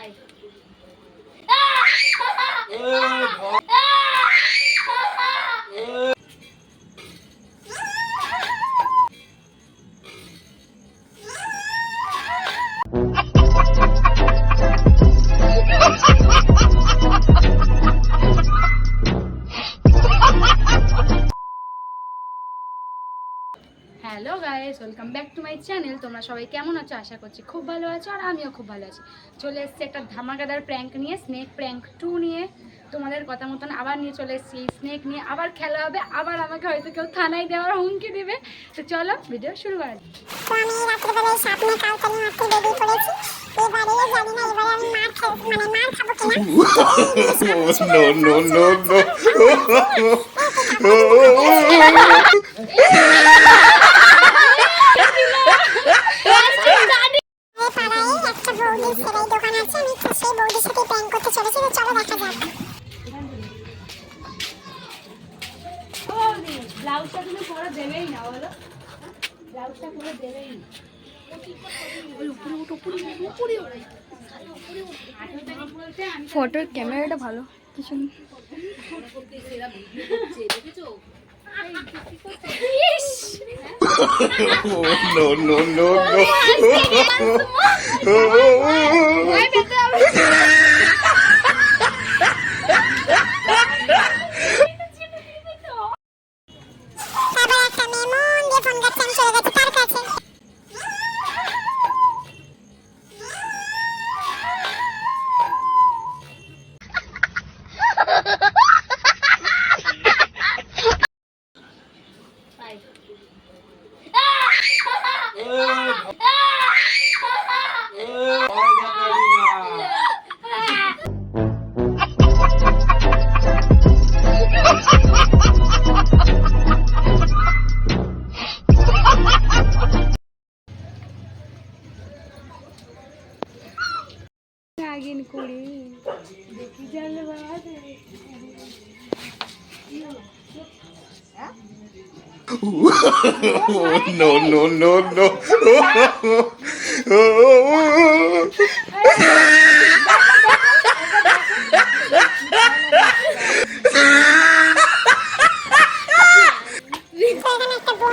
তাই hello guys welcome back to my channel তোমরা সবাই কেমন আছো আশা করছি খুব ভালো আছো আর আমিও খুব ভালো আছি চলে এসেছি একটা ধামাকাদার প্র্যাঙ্ক নিয়ে স্নেক প্র্যাঙ্ক টু নিয়ে তোমাদের কথা মতন আবার নিয়ে চলে এসেছি স্নেক নিয়ে আবার খেলা হবে আবার আমাকে হয়তো কেউ থানায় দেওয়ার হুমকি দেবে তো চলো ভিডিও শুরু করা যাক। তো আমি রাত্রিবেলায় স্বপ্নে কালকালি মারতে বেরিয়ে পড়েছি এবারে জানি না এবারে আমি মার খাব মানে মার খাব কিনা no, no, no, no. এই পাড়ায় একটা বৌদির সেলাই দোকান আছে আমি তো সেই বৌদির সাথে প্ল্যান করতে চলেছি তো চলো দেখা যাক। ব্লাউজটা তুমি পরে দেবেই না বলো। ব্লাউজটা পরে দেবেই না। ফটোর ক্যামেরাটা ভালো। কিছু নেই। no, no, no, no. নাগিন কুড়ি no, no, no, no. তো এখানে একটা বোন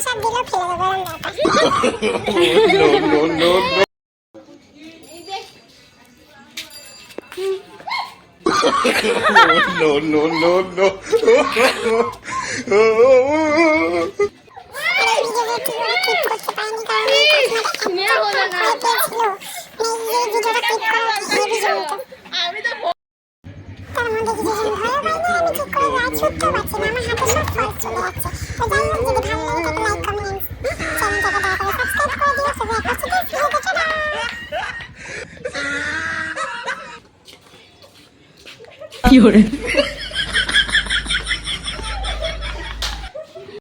মধ্যে কিছু জন ভয়ও পাইনি আমি ঠিক করে গায়ে ছুটতেও পারছি না, আমার হাতে সব ফলস চলে যাচ্ছে। তো যাই হোক, যদি 有人